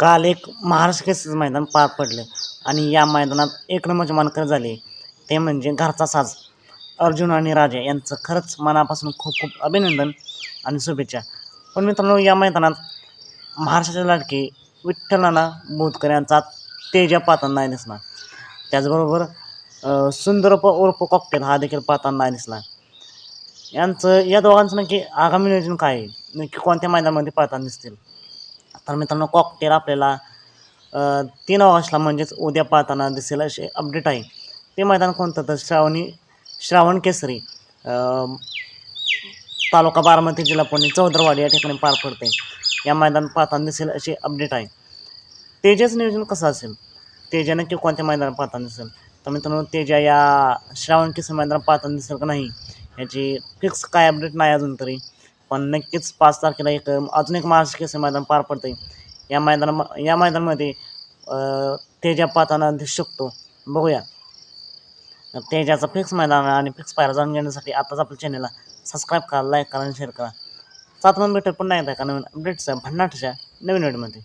काल एक महाराष्ट्र केसरीचं मैदान पार पडलं आणि या मैदानात एक नंबरचे मानकर झाले. ते म्हणजे घरचा साज. अर्जुन आणि राजा यांचं खरंच मनापासून खूप खूप अभिनंदन आणि शुभेच्छा. पण मित्रांनो या मैदानात महाराष्ट्राचे लाडके विठ्ठलाना बोधकर यांचा तेजा पाहताना नाही त्याचबरोबर सुंदर प उर्फ कॉकटेल हा देखील पाहताना नाही दिसला यांचं या दोघांचं नक्की आगामी नियोजन काय आहे? नक्की कोणत्या मैदानामध्ये पाहताना दिसतील? तर मित्रांनो कॉकटेल आपल्याला तीन ऑगस्टला म्हणजेच उद्या पाहताना दिसेल असे अपडेट आहे. ते मैदान कोणतं? तर श्रावणी श्रावण केसरी तालुका बारामती जिल्हा पुणे चौदरवाडी या ठिकाणी पार पडते. या मैदान पाहताना दिसेल असे अपडेट आहे. तेजाचं नियोजन कसं असेल? तेजा नक्की कोणत्या मैदान पाहताना दिसेल? तर मित्रांनो तेजा या श्रावण केसरी मैदान पाहताना दिसेल का नाही? याची फिक्स काय अपडेट नाही अजून तरी. पण नक्कीच पाच तारखेला एक अजून एक महाराष्ट्र केसरी मैदान पार पडते या मैदाना या मैदानामध्ये अं, तेजा पाताना दिसू शकतो. बघूया. तेजाचं फिक्स मैदान आणि फिक्स पायरा जाणून घेण्यासाठी आताच आपल्या चॅनलला सबस्क्राईब करा लाईक करा आणि शेअर करा. सात नंबर भेटेल पुन्हा एकदा का नवीन अपडेट्स भन्नाटच्या नवीन व्हिडिओमध्ये